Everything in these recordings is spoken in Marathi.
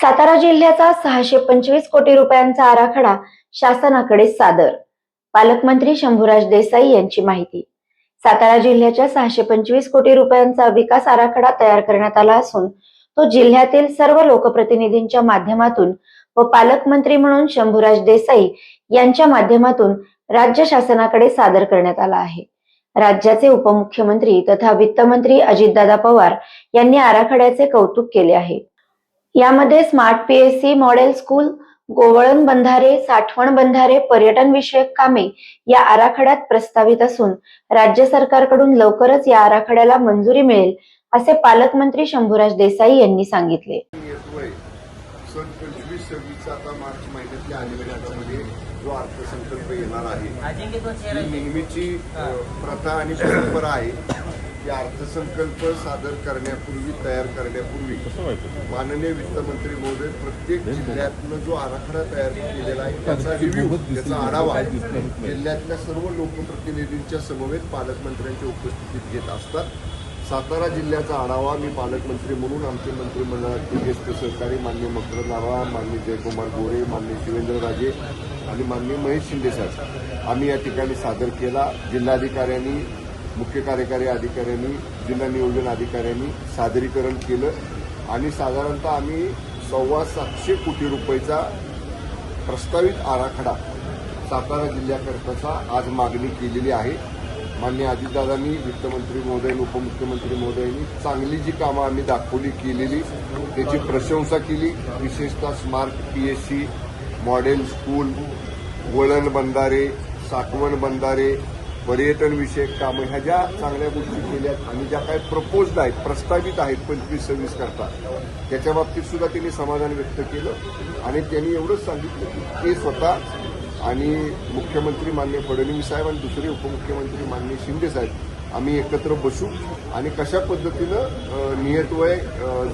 सातारा जिल्ह्याचा सहाशे पंचवीस कोटी रुपयांचा आराखडा शासनाकडे सादर. पालकमंत्री शंभूराज देसाई यांची माहिती. सातारा जिल्ह्याच्या सहाशे पंचवीस कोटी रुपयांचा विकास आराखडा तयार करण्यात आला असून तो जिल्ह्यातील सर्व लोकप्रतिनिधींच्या माध्यमातून व पालकमंत्री म्हणून शंभूराज देसाई यांच्या माध्यमातून राज्य शासनाकडे सादर करण्यात आला आहे. राज्याचे उपमुख्यमंत्री तथा वित्तमंत्री अजितदादा पवार यांनी आराखड्याचे कौतुक केले आहे. यामध्ये स्मार्ट पीएससी मॉडेल स्कूल गोवळण बंधारे साठवण बंधारे पर्यटन विषयक कामे या आराखड्यात प्रस्तावित असून राज्य सरकारकडून लवकरच या आराखड्याला मंजुरी मिळेल असे पालकमंत्री शंभूराज देसाई यांनी सांगितले. जो अर्थसंकल्प येणार आहे. ही नेहमीची प्रथा आणि परंपरा आहे. की अर्थसंकल्प सादर करण्यापूर्वी तयार करण्यापूर्वी माननीय वित्तमंत्री महोदय प्रत्येक जिल्ह्यातनं जो आराखडा तयार केलेला आहे त्याचा रिव्ह्यू त्याचा आढावा जिल्ह्यातल्या सर्व लोकप्रतिनिधींच्या समवेत पालकमंत्र्यांच्या उपस्थितीत घेत असतात. सातारा जिल्ह्याचा आढावा मी पालकमंत्री म्हणून आमचे मंत्रिमंडळाचे ज्येष्ठ सहकारी मान्य मकरंद आव्हाड मान्य जयकुमार गोरे मान्य शिवेंद्रराजे आणि मान्य महेश शिंदे साहेब. आम्ही या ठिकाणी सादर केला. जिल्हाधिकाऱ्यांनी मुख्य कार्यकारी अधिकाऱ्यांनी जिल्हा नियोजन अधिकाऱ्यांनी सादरीकरण केलं. आणि साधारणतः आम्ही सव्वा सातशे कोटी रुपयेचा प्रस्तावित आराखडा सातारा जिल्ह्याकरताचा आज मागणी केलेली आहे. मान्य अजितदादांनी वित्तमंत्री महोदयांनी उपमुख्यमंत्री महोदयांनी चांगली जी कामं आम्ही दाखवली केलेली त्याची प्रशंसा केली. विशेषतः स्मार्ट पीएससी मॉडेल स्कूल वळण बंधारे साठवण बंधारे पर्यटन विषयक कामं ह्या ज्या चांगल्या गोष्टी केल्यात आणि ज्या काही प्रपोज्ड आहेत प्रस्तावित आहेत पंचवीस सव्वीस करता त्याच्या बाबतीत सुद्धा त्यांनी समाधान व्यक्त केलं आणि त्यांनी एवढंच सांगितलं की ते स्वतः आणि मुख्यमंत्री मान्य फडणवीस साहेब आणि दुसरे उपमुख्यमंत्री मान्य शिंदे साहेब आम्ही एकत्र बसू आणि कशा पद्धतीनं नियतवय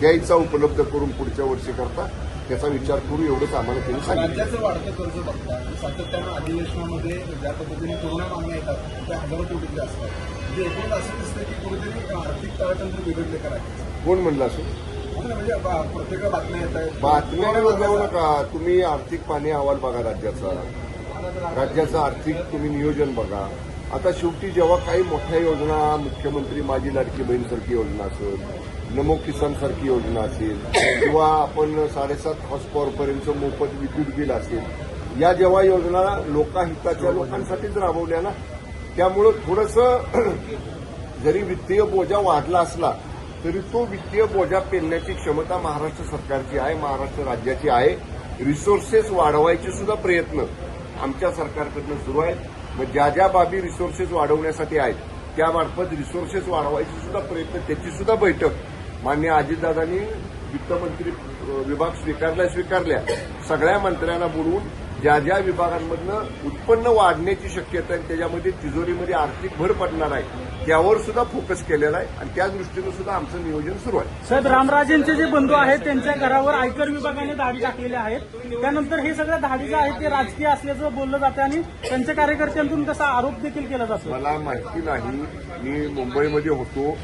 द्यायचा उपलब्ध करून पुढच्या वर्षी करता त्याचा विचार करू एवढंच आम्हाला त्यांनी सांगितलं राज्याचं वाढतं कर्ज बघता सातत्यानं अधिवेशनामध्ये ज्या पद्धतीने कोरोना मागण्या येतात त्या हजारो कोटीच्या असतात म्हणजे एकूण असं दिसतं की कुठेतरी आर्थिक ताळतंत्र बिघडले का राज्याचं कोण म्हणलं असं? हो म्हणजे प्रत्येक बातम्या येत आहेत. बातम्यांवर जाऊ नका तुम्ही आर्थिक पाणी अहवाल बघा राज्याचा. राज्याचं आर्थिक तुम्ही नियोजन बघा. आता शेवटी जेव्हा काही मोठ्या योजना मुख्यमंत्री माझी लाडकी बहीणसारखी योजना असेल नमो किसान सारखी योजना असेल किंवा आपण साडेसात हॉर्स पॉवरपर्यंत मोफत विद्युत बिल असेल या जेव्हा योजना लोकहिताच्या लोकांसाठीच राबवल्या ना त्यामुळं थोडंसं जरी वित्तीय बोजा वाढला असला तरी तो वित्तीय बोजा पेलण्याची क्षमता महाराष्ट्र सरकारची आहे महाराष्ट्र राज्याची आहे. रिसोर्सेस वाढवायचे सुद्धा प्रयत्न आमच्या सरकारकडनं सुरू आहेत. मग ज्या ज्या बाबी रिसोर्सेस वाढवण्यासाठी आहेत त्यामार्फत रिसोर्सेस वाढवायचे सुद्धा प्रयत्न त्याची सुद्धा बैठक मान्य अजितदादांनी वित्तमंत्री विभाग स्वीकारल्या स्वीकारल्या. सगळ्या मंत्र्यांना बोलवून ज्या ज्या विभागांमधनं उत्पन्न वाढण्याची शक्यता आहे त्याच्यामध्ये तिजोरीमध्ये आर्थिक भर पडणार आहे त्यावर सुद्धा फोकस केलेला आहे आणि त्या दृष्टीनं सुद्धा आमचं नियोजन सुरू आहे. साहेब रामराजेंचे जे बंधू आहेत त्यांच्या घरावर आयकर विभागाने धाडी टाकलेल्या आहेत. त्यानंतर हे सगळं धाडी जे आहे ते राजकीय असल्याचं बोललं जातं आणि त्यांच्या कार्यकर्त्यांतून तसा आरोप देखील केला जातो मला माहिती नाही मी मुंबईमध्ये होतो.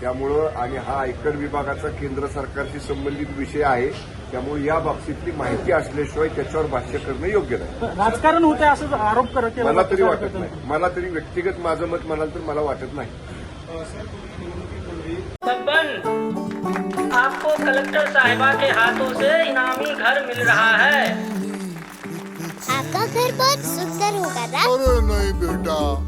त्यामुळं आणि हा आयकर विभागाचा केंद्र सरकारशी संबंधित विषय आहे. त्यामुळे या बाबतीतली माहिती असल्याशिवाय त्याच्यावर भाष्य करणं योग्य नाही. राजकारण होते असं आरोप करत मला तरी वाटत. नाही. मला तरी व्यक्तिगत माझं मत म्हणाल तर मला वाटत नाही. आपको कलेक्टर साहिबा के हाथों से इनामी घर मिल रहा है। आपका घर बहुत सुंदर होगा ना? अरे नहीं बेटा।